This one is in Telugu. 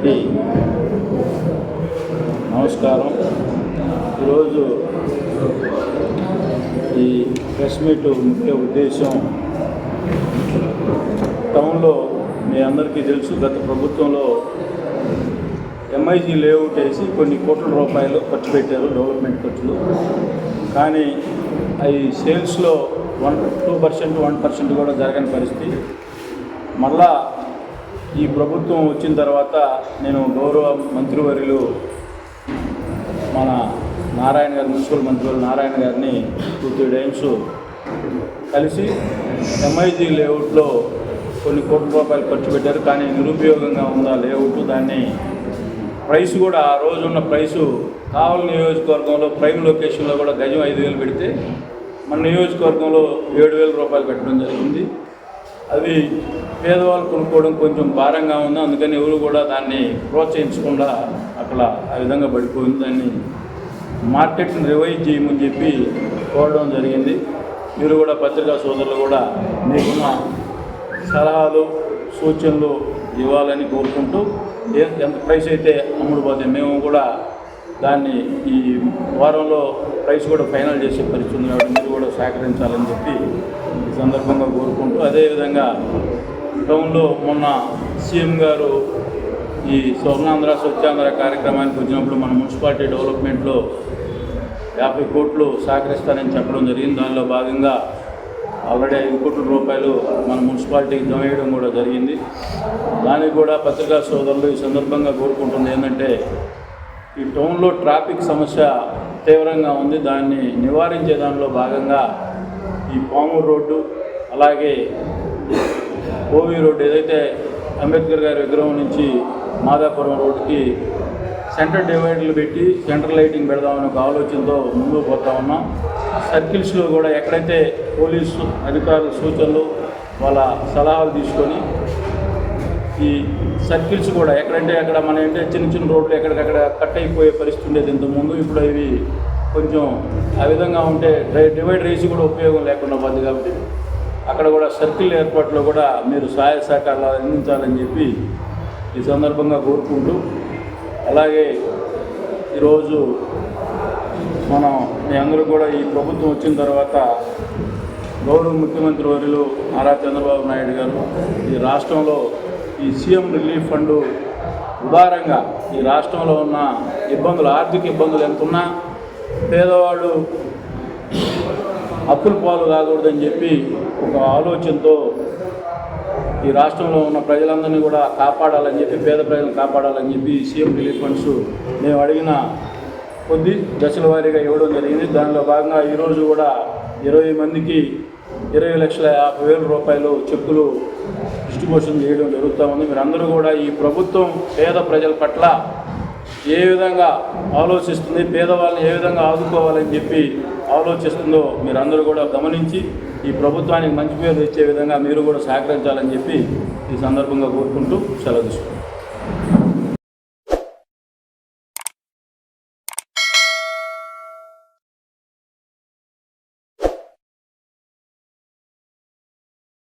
అందరికీ నమస్కారం. ఈరోజు ఈ ప్రెస్ మీట్ ముఖ్య ఉద్దేశం టౌన్లో మీ అందరికీ తెలుసు గత ప్రభుత్వంలో ఎంఐజీ లేఅవుట్ వేసి కొన్ని కోట్ల రూపాయలు ఖర్చు పెట్టారు గవర్నమెంట్ ఖర్చులు. కానీ అవి సేల్స్లో one two percent one percent కూడా జరగని పరిస్థితి. మళ్ళా ఈ ప్రభుత్వం వచ్చిన తర్వాత నేను గౌరవ మంత్రివర్యులు మన నారాయణ గారు మున్సిపల్ మంత్రివర్యులు నారాయణ గారిని టూ త్రీ టైమ్స్ కలిసి ఎంఐజీ లేఅవుట్లో కొన్ని కోట్ల రూపాయలు ఖర్చు పెట్టారు. కానీ నిరుపయోగంగా ఉందా లేఅవుట్ దాన్ని ప్రైస్ కూడా ఆ రోజు ఉన్న ప్రైసు కావలి నియోజకవర్గంలో ప్రైమ్ లొకేషన్లో కూడా గజం ఐదు వేలు పెడితే మన నియోజకవర్గంలో ఏడు వేల రూపాయలు పెట్టడం జరిగింది. అవి పేదవాళ్ళు కొనుక్కోవడం కొంచెం భారంగా ఉంది. అందుకని ఎవరు కూడా దాన్ని ప్రోత్సహించకుండా అక్కడ ఆ విధంగా పడిపోయింది. దాన్ని మార్కెట్ని రివైజ్ చేయమని చెప్పి కోరడం జరిగింది. మీరు కూడా పత్రికా సోదరులు కూడా మీకున్న సలహాలు సూచనలు ఇవ్వాలని కోరుకుంటూ ఎంత ప్రైస్ అయితే అమ్ముడు పోతే మేము కూడా దాన్ని ఈ వారంలో ప్రైస్ కూడా ఫైనల్ చేసే పరిస్థితి కాబట్టి మీరు కూడా సహకరించాలని చెప్పి సందర్భంగా కోరుకుంటూ అదేవిధంగా టౌన్లో మొన్న సీఎం గారు ఈ స్వర్ణాంధ్ర స్వచ్ఛాంధ్ర కార్యక్రమానికి వచ్చినప్పుడు మన మున్సిపాలిటీ డెవలప్మెంట్లో యాభై కోట్లు సహకరిస్తానని చెప్పడం జరిగింది. దానిలో భాగంగా ఆల్రెడీ ఐదు కోట్ల రూపాయలు మన మున్సిపాలిటీకి జమ వేయడం కూడా జరిగింది. దానికి కూడా పత్రికా సోదరులు ఈ సందర్భంగా కోరుకుంటుంది ఏంటంటే ఈ టౌన్లో ట్రాఫిక్ సమస్య తీవ్రంగా ఉంది. దాన్ని నివారించే దానిలో భాగంగా ఈ పామూరు రోడ్డు అలాగే ఓవి రోడ్డు ఏదైతే అంబేద్కర్ గారి విగ్రహం నుంచి మాదాపురం రోడ్డుకి సెంటర్ డివైడర్లు పెట్టి సెంటర్ లైటింగ్ పెడదామని ఒక ఆలోచనతో ముందుకు పోతా ఉన్నాం. సర్కిల్స్లో కూడా ఎక్కడైతే పోలీసు అధికారుల సూచనలు వాళ్ళ సలహాలు తీసుకొని ఈ సర్కిల్స్ కూడా ఎక్కడంటే అక్కడ మన ఏంటంటే చిన్న చిన్న రోడ్లు ఎక్కడికక్కడ కట్ అయిపోయే పరిస్థితి ఉండేది ఇంతకుముందు. ఇప్పుడు ఇవి కొంచెం ఆ విధంగా ఉంటే డివైడ్ రేసి కూడా ఉపయోగం లేకుండా పోద్ది కాబట్టి అక్కడ కూడా సర్కిల్ ఏర్పాట్లో కూడా మీరు సహాయ సహకారాలు అందించాలని చెప్పి ఈ సందర్భంగా కోరుకుంటూ అలాగే ఈరోజు మనం మీ అందరూ కూడా ఈ ప్రభుత్వం వచ్చిన తర్వాత గౌరవ ముఖ్యమంత్రి వర్యులు నారా చంద్రబాబు నాయుడు గారు ఈ రాష్ట్రంలో ఈ సీఎం రిలీఫ్ ఫండ్ ఉదారంగా ఈ రాష్ట్రంలో ఉన్న ఇబ్బందులు ఆర్థిక ఇబ్బందులు ఎంతున్నా పేదవాళ్ళు అప్పుల పాలు కాకూడదని చెప్పి ఒక ఆలోచనతో ఈ రాష్ట్రంలో ఉన్న ప్రజలందరినీ కూడా కాపాడాలని చెప్పి పేద ప్రజలను కాపాడాలని చెప్పి సీఎం రిలీఫ్ ఫండ్స్ మేము అడిగిన కొద్ది దశల వారీగా ఇవ్వడం జరిగింది. దానిలో భాగంగా ఈరోజు కూడా ఇరవై మందికి ఇరవై లక్షల యాభై వేల రూపాయలు చెక్కులు డిస్ట్రిబ్యూషన్ చేయడం జరుగుతూ ఉంది. మీరందరూ కూడా ఈ ప్రభుత్వం పేద ప్రజల పట్ల ఏ విధంగా ఆలోచిస్తుంది పేదవాళ్ళని ఏ విధంగా ఆదుకోవాలని చెప్పి ఆలోచిస్తుందో మీరందరూ కూడా గమనించి ఈ ప్రభుత్వానికి మంచి పేరు ఇచ్చే విధంగా మీరు కూడా సహకరించాలని చెప్పి ఈ సందర్భంగా కోరుకుంటూ సెలవు తీసుకుంటాం